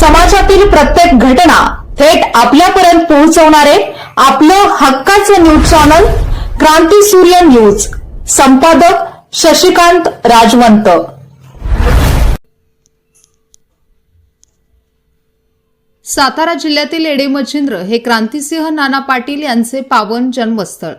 समाजातील प्रत्येक घटना थेट आपल्यापर्यंत पोहोचवणारे आपलं हक्काचं न्यूज चॅनल क्रांती सूर्य न्यूज. संपादक शशिकांत राजवंत. सातारा जिल्ह्यातील एडेमचिंद्र हे क्रांतिसिंह नाना पाटील यांचे पावन जन्मस्थळ.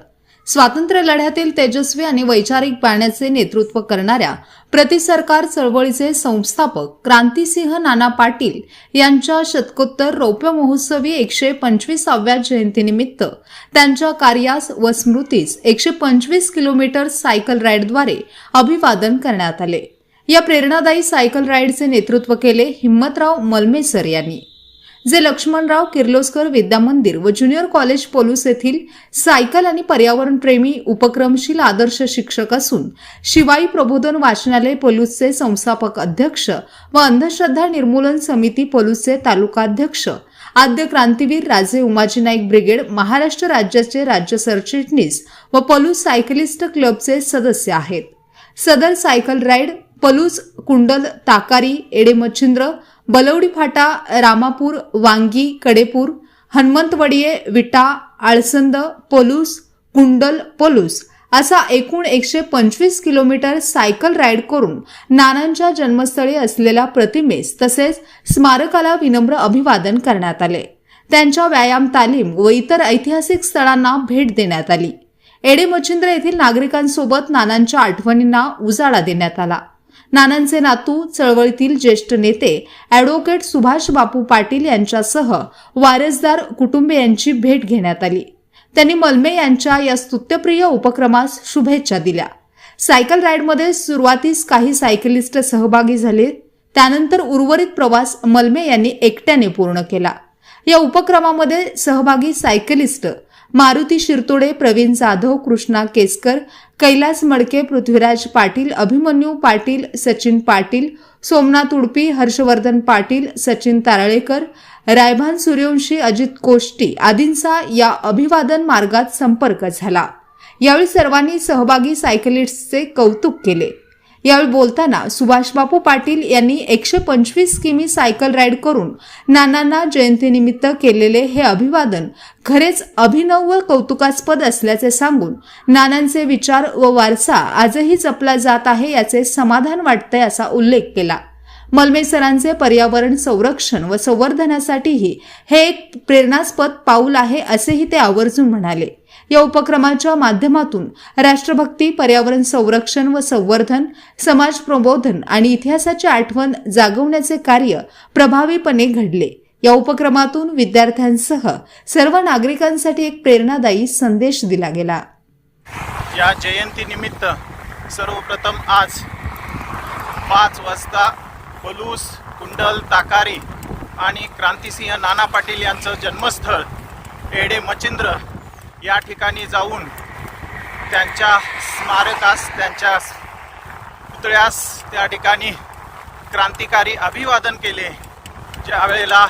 स्वातंत्र्य लढ्यातील तेजस्वी आणि वैचारिक बाण्याचे नेतृत्व करणाऱ्या प्रतिसरकार चळवळीचे संस्थापक क्रांतिसिंह नाना पाटील यांच्या शतकोत्तर रौप्य महोत्सवी एकशे पंचवीसाव्या जयंतीनिमित्त त्यांच्या कार्यास व स्मृतीस एकशे पंचवीस किलोमीटर सायकल राईडद्वारे अभिवादन करण्यात आले. या प्रेरणादायी सायकल राईडचे नेतृत्व केले हिम्मतराव मलमेसर यांनी. जे लक्ष्मणराव किर्लोस्कर विद्यामंदिर व ज्युनियर कॉलेज पोलूस येथील सायकल आणि पर्यावरणप्रेमी उपक्रमशील आदर्श शिक्षक असून शिवाई प्रबोधन वाचनालय पोलूसचे संस्थापक अध्यक्ष व अंधश्रद्धा निर्मूलन समिती पोलूसचे तालुकाध्यक्ष आद्य क्रांतीवीर राजे उमाजी नाईक ब्रिगेड महाराष्ट्र राज्याचे राज्य सरचिटणीस व पलूस सायकलिस्ट क्लबचे सदस्य आहेत. सदर सायकल राईड पलूस कुंडल ताकारी एडेमच्छिंद्र बलवडी फाटा रामापूर वांगी कडेपूर हनुमंतवडिये विटा आळसंद पलूस कुंडल पलूस असा एकूण एकशे पंचवीस किलोमीटर सायकल राईड करून नानांच्या जन्मस्थळी असलेल्या प्रतिमेस तसेच स्मारकाला विनम्र अभिवादन करण्यात आले. त्यांच्या व्यायाम तालीम व इतर ऐतिहासिक स्थळांना भेट देण्यात आली. एडे मच्छिंद्र येथील नागरिकांसोबत नानांच्या आठवणींना उजाळा देण्यात आला. नानांचे नातू चळवळीतील ज्येष्ठ नेते अॅडव्होकेट सुभाष बापू पाटील यांच्यासह वारसदार कुटुंबियांची भेट घेण्यात आली. त्यांनी मलमे यांच्या या स्तुत्यप्रिय उपक्रमास शुभेच्छा दिल्या. सायकल राईडमध्ये सुरुवातीस काही सायकलिस्ट सहभागी झाले. त्यानंतर उर्वरित प्रवास मलमे यांनी एकट्याने पूर्ण केला. या उपक्रमामध्ये सहभागी सायकलिस्ट मारुती शिरतोडे प्रवीण जाधव कृष्णा केसकर कैलास मडके पृथ्वीराज पाटील अभिमन्यू पाटील सचिन पाटील सोमनाथ उडपी हर्षवर्धन पाटील सचिन तारळेकर रायभान सूर्यवंशी अजित कोष्टी आदींचा या अभिवादन मार्गात संपर्क झाला. यावेळी सर्वांनी सहभागी सायकलिस्टचे कौतुक केले. यावेळी बोलताना सुभाषबापू पाटील यांनी एकशे पंचवीस किमी सायकल राईड करून नानांना जयंतीनिमित्त केलेले हे अभिवादन खरेच अभिनव व कौतुकास्पद असल्याचे सांगून नानांचे विचार व वारसा आजही जपला जात आहे याचे समाधान वाटतंय असा उल्लेख केला. मलमे सरांचे पर्यावरण संरक्षण व संवर्धनासाठीही हे एक प्रेरणास्पद पाऊल आहे असेही ते आवर्जून म्हणाले. या उपक्रमाच्या माध्यमातून राष्ट्रभक्ती पर्यावरण संरक्षण व संवर्धन समाज प्रबोधन आणि इतिहासाची आठवण जागवण्याचे कार्य प्रभावीपणे घडले. या उपक्रमातून विद्यार्थ्यांसह सर्व नागरिकांसाठी एक प्रेरणादायी संदेश दिला गेला. या जयंतीनिमित्त सर्वप्रथम आज पाच वाजता पलूस कुंडल ताकारी आणि क्रांतिसिंह नाना पाटील यांचं जन्मस्थळ एडे मचिंद्र या ठिकाणी जाऊन त्यांच्या स्मारकास त्यांच्या पुतळ्यास त्या ठिकाणी क्रांतिकारी अभिवादन केले. ज्यावेळेला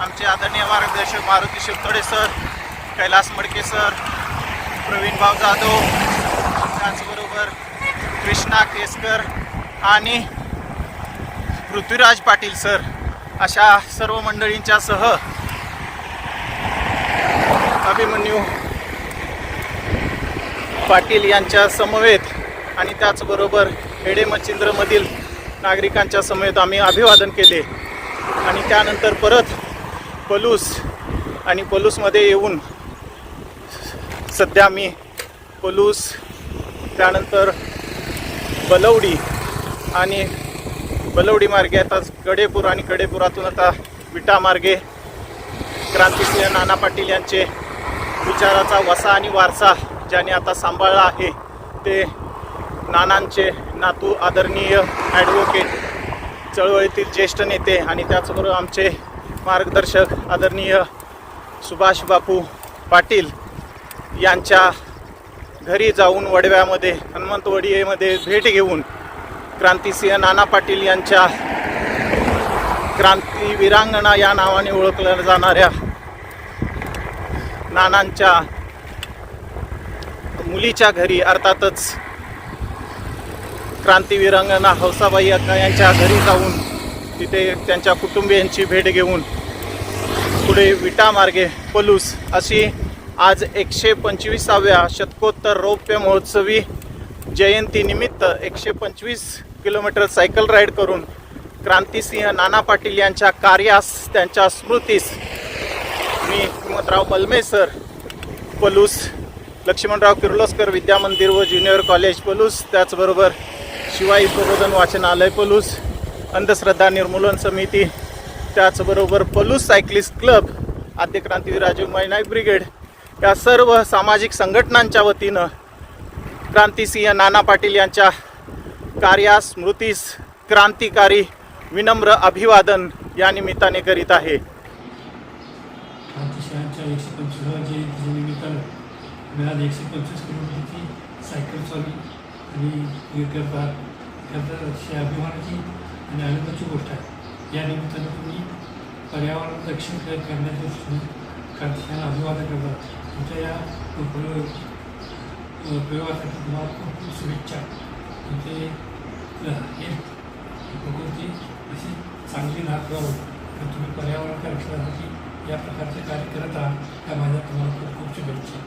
आमचे आदरणीय मार्गदर्शक मारुती शिवतोडे सर कैलास मडके सर प्रवीणभाऊ जाधव त्याचबरोबर कृष्णा केसकर आणि पृथ्वीराज पाटील सर अशा सर्व मंडळींच्यासह अभिमन्यू पाटील यांच्या समवेत आणि त्याचबरोबर हेडे मच्छिंद्रमधील नागरिकांच्या समवेत आम्ही अभिवादन केले. आणि त्यानंतर परत पलूस आणि पलूसमध्ये येऊन सध्या मी पलूस त्यानंतर बलवडी आणि बलवडी मार्गे आता कडेपूर आणि कडेपुरातून आता विटा मार्गे क्रांतिसिंह नाना पाटील यांचे विचाराचा वसा आणि वारसा ज्याने आता सांभाळला आहे ते नानांचे नातू आदरणीय ॲडव्होकेट चळवळीतील ज्येष्ठ नेते आणि त्याचबरोबर आमचे मार्गदर्शक आदरणीय सुभाष बापू पाटील यांच्या घरी जाऊन वडव्यामध्ये हनुमंतवडीमध्ये भेट घेऊन क्रांतिसिंह नाना पाटील यांच्या क्रांती वीरांगणा या नावाने ओळखल्या जाणाऱ्या नानांच्या मुलीच्या घरी अर्थातच क्रांतीवीरांगणा हौसाबाई अक्का यांच्या घरी जाऊन तिथे त्यांच्या कुटुंबियांची भेट घेऊन पुढे विटा मार्गे पलूस अशी आज एकशे पंचवीसाव्या शतकोत्तर रौप्य महोत्सवी जयंतीनिमित्त एकशे पंचवीस किलोमीटर सायकल राईड करून क्रांतिसिंह नाना पाटील यांच्या कार्यास त्यांच्या स्मृतीस मी हिमतराव बलमे सर पलूस लक्ष्मणराव किर्लोस्कर विद्यामंदिर व ज्युनियर कॉलेज पलूस त्याचबरोबर शिवाई प्रबोधन वाचनालय पलूस अंधश्रद्धा निर्मूलन समिती त्याचबरोबर पलूस सायक्लिस्ट क्लब आद्य क्रांतीवीर राजीव मैनाक ब्रिगेड या सर्व सामाजिक संघटनांच्या वतीनं क्रांतिसिंह नाना पाटील यांच्या कार्यास स्मृतीस क्रांतिकारी विनम्र अभिवादन या निमित्ताने करीत आहे. मी आज एकशे पंचवीस किलोमीटरची सायकल चालली आणि हे करतात खरं अतिशय अभिमानाची आणि आनंदाची गोष्ट आहे. या निमित्तानं तुम्ही पर्यावरण रक्षण करण्याच्या दृष्टीने क्रांतिशहांना अभिवादन करतात तुमच्या या उपयोग उपयोगासाठी तुम्हाला खूप खूप शुभेच्छा. तुमचे हे प्रकृती अशी चांगली राहत राहू तुम्ही पर्यावरणाच्या रक्षणासाठी या प्रकारचे कार्य करत आहात. त्या माझ्या तुम्हाला खूप खूप शुभेच्छा.